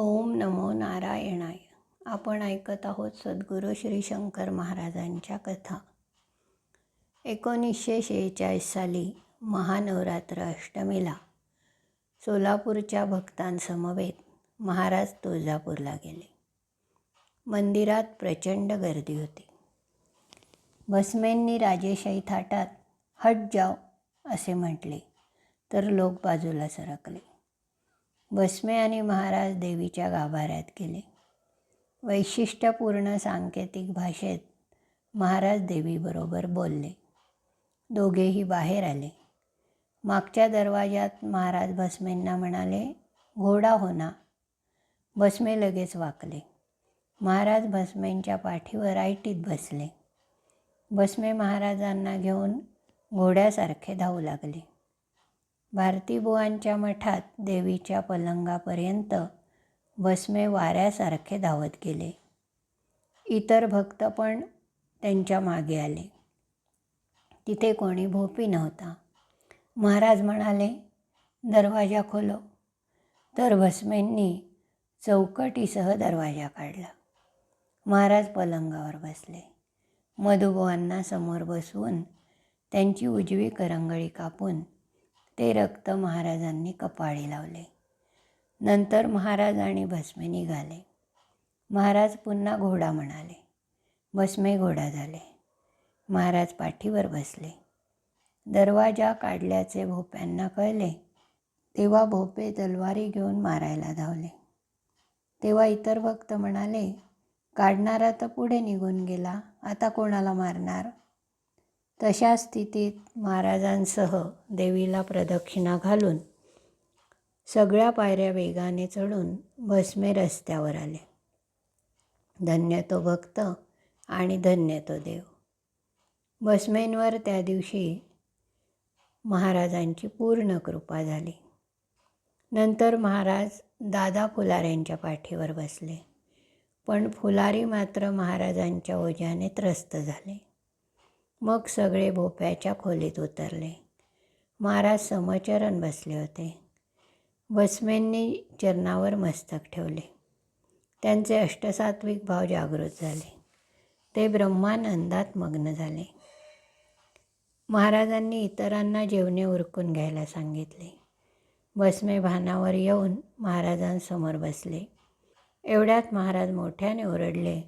ओम नमो नारायणाय. आपण ऐकत आहोत सद्गुरू श्री शंकर महाराजांच्या कथा. एकोणीसशे शेहेचाळीस साली महानवरात्र अष्टमीला सोलापूरच्या भक्तांसमवेत महाराज तुळजापूरला गेले. मंदिरात प्रचंड गर्दी होती. भस्मेंनी राजेशाही थाटात हट जाव असे म्हटले तर लोक बाजूला सरकले. भस्मे आणि महाराज देवीच्या गाभाऱ्यात गेले. वैशिष्ट्यपूर्ण सांकेतिक भाषेत महाराज देवीबरोबर बोलले. दोघेही बाहेर आले. मागच्या दरवाजात महाराज भस्मेंना म्हणाले घोडा होना भस्मे लगेच वाकले. महाराज भस्मेंच्या पाठीवर आयटीत बसले. भस्मे महाराजांना घेऊन घोड्यासारखे धावू लागले. भारतीबुवांच्या मठात देवीच्या पलंगापर्यंत भस्मे वाऱ्यासारखे धावत गेले. इतर भक्त पण त्यांच्या मागे आले. तिथे कोणी भोपी नव्हता. महाराज म्हणाले दरवाजा खोलो. तर भस्मेंनी चौकटीसह दरवाजा काढला. महाराज पलंगावर बसले. मधुबुवांना समोर बसवून त्यांची उजवी करंगळी कापून ते रक्त महाराजांनी कपाळी लावले. नंतर महाराज आणि भस्मे निघाले. महाराज पुन्हा घोडा म्हणाले. भस्मे घोडा झाले. महाराज पाठीवर बसले. दरवाजा काढल्याचे भोप्यांना कळले. तेव्हा भोपे तलवारी घेऊन मारायला धावले. तेव्हा इतर भक्त म्हणाले काढणारा तर पुढे निघून गेला. आता कोणाला मारणार? तशा स्थितीत महाराजांसह देवीला प्रदक्षिणा घालून सगळ्या पायऱ्या वेगाने चढून भस्मे रस्त्यावर आले. धन्य तो भक्त आणि धन्य तो देव. भस्मेंवर त्या दिवशी महाराजांची पूर्ण कृपा झाली. नंतर महाराज दादा फुलाऱ्यांच्या पाठीवर बसले. पण फुलारी मात्र महाराजांच्या ओझ्याने त्रस्त झाले. मग सगळे भोप्याच्या खोलीत उतरले. महाराज समचरण बसले होते. भस्मेंनी चरणावर मस्तक ठेवले. त्यांचे अष्टसात्विक भाव जागृत झाले. ते ब्रह्मानंदात मग्न झाले. महाराजांनी इतरांना जेवणे उरकून घ्यायला सांगितले. बसमे भानावर येऊन महाराजांसमोर बसले. एवढ्यात महाराज मोठ्याने ओरडले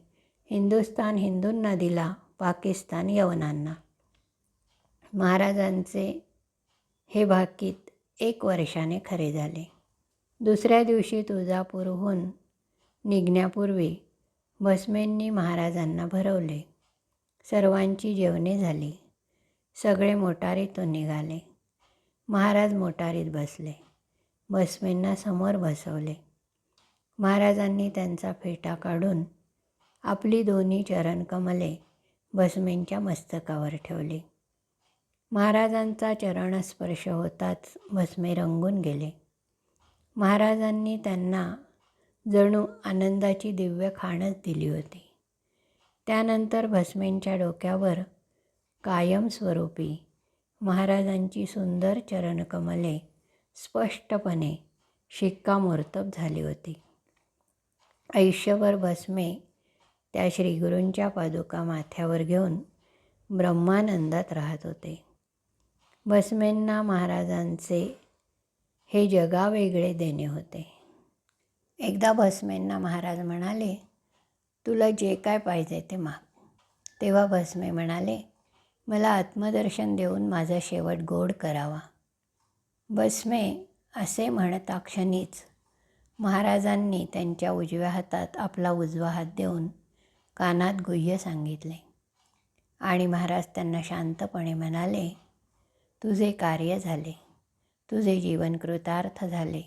हिंदुस्तान हिंदूंना दिला पाकिस्तान यवनांना. महाराजांचे हे भाकीत एक वर्षाने खरे झाले. दुसऱ्या दिवशी तुळजापूरहून निघण्यापूर्वी भस्मेंनी महाराजांना भरवले. सर्वांची जेवणे झाली. सगळे मोटारीतून निघाले. महाराज मोटारीत बसले. भस्मेंना समोर बसवले. महाराजांनी त्यांचा फेटा काढून आपली दोन्ही चरणकमले भस्मेंच्या मस्तकावर ठेवली. महाराजांचा चरणस्पर्श होताच भस्मे रंगून गेले. महाराजांनी त्यांना जणू आनंदाची दिव्य खाणच दिली होती. त्यानंतर भस्मेंच्या डोक्यावर कायमस्वरूपी महाराजांची सुंदर चरणकमले स्पष्टपणे शिक्कामोर्तब झाली होती. आयुष्यभर भस्मे त्या श्रीगुरूंच्या पादुका माथ्यावर घेऊन ब्रह्मानंदात राहत होते. भस्मेंना महाराजांचे हे जगावेगळे देणे होते. एकदा भस्मेंना महाराज म्हणाले तुला जे काय पाहिजे ते माग. तेव्हा भस्मे म्हणाले मला आत्मदर्शन देऊन माझा शेवट गोड करावा. भस्मे असे म्हणता क्षणीच महाराजांनी त्यांच्या उजव्या हातात आपला उजवा हात देऊन कानात गुह्य सांगितले. आणि महाराज त्यांना शांतपणे म्हणाले तुझे कार्य झाले. तुझे जीवन कृतार्थ झाले.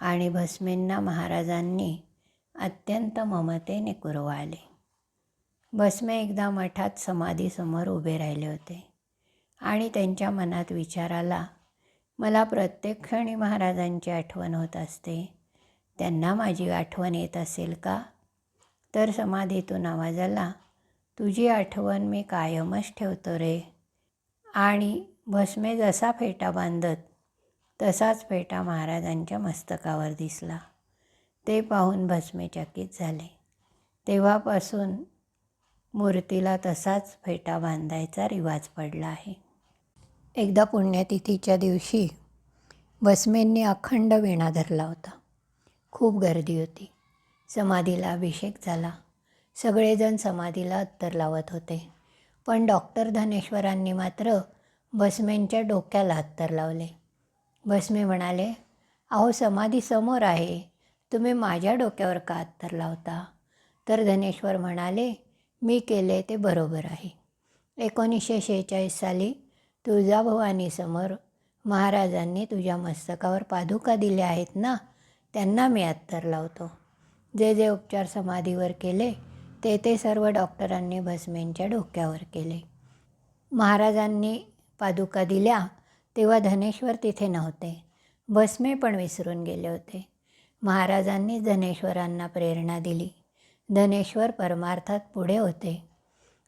आणि भस्मेंना महाराजांनी अत्यंत ममतेने कुरवाले भस्मे एकदा मठात समाधीसमोर उभे राहिले होते. आणि त्यांच्या मनात विचार आला मला प्रत्येक क्षणी महाराजांची आठवण होत असते. त्यांना माझी आठवण येत असेल का? तर समाधीतून आवाज आला तुझी आठवण मी कायमच ठेवतो रे. आणि भस्मे जसा फेटा बांधत तसाच फेटा महाराजांच्या मस्तकावर दिसला. ते पाहून भस्मेचकित झाले. तेव्हापासून मूर्तीला तसाच फेटा बांधायचा रिवाज पडला आहे. एकदा पुण्यतिथीच्या दिवशी भस्मेंनी अखंड विणा धरला होता. खूप गर्दी होती. समाधीला अभिषेक झाला. सगळेजण समाधीला अत्तर लावत होते. पण डॉक्टर धनेश्वरांनी मात्र भस्मेंच्या डोक्याला अत्तर लावले. भस्मे म्हणाले अहो समाधी समोर आहे. तुम्ही माझ्या डोक्यावर का अत्तर लावता? तर धनेश्वर म्हणाले मी केले ते बरोबर आहे. एकोणीसशे शेहेचाळीस साली तुळजाभवानीसमोर महाराजांनी तुझ्या मस्तकावर पादुका दिल्या आहेत ना त्यांना मी अत्तर लावतो. जे जे उपचार समाधीवर केले ते ते सर्व डॉक्टरांनी भस्मेंच्या डोक्यावर केले. महाराजांनी पादुका दिल्या तेव्हा धनेश्वर तिथे नव्हते. भस्मे पण विसरून गेले होते. महाराजांनी धनेश्वरांना प्रेरणा दिली. धनेश्वर परमार्थात पुढे होते.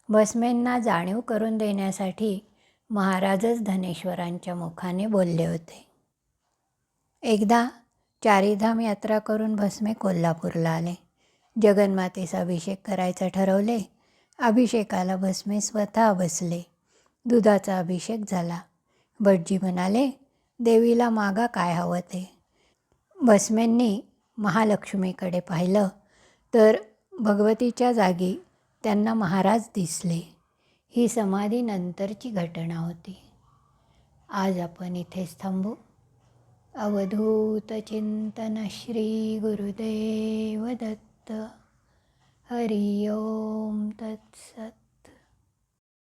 भस्मेंना जाणीव करून देण्यासाठी महाराजच धनेश्वरांच्या मुखाने बोलले होते. एकदा चारीधाम यात्रा करून भस्मे कोल्हापूरला आले. जगन्मातेचा अभिषेक करायचं ठरवले. अभिषेकाला भस्मे स्वतः बसले. दुधाचा अभिषेक झाला. भटजी म्हणाले देवीला मागा काय हवं ते? भस्मेंनी महालक्ष्मीकडे पाहिलं तर भगवतीच्या जागी त्यांना महाराज दिसले. ही समाधीनंतरची घटना होती. आज आपण इथेच थांबू. अवधूत चिंतन श्री गुरुदेव दत्त हरि ओम तत्सत।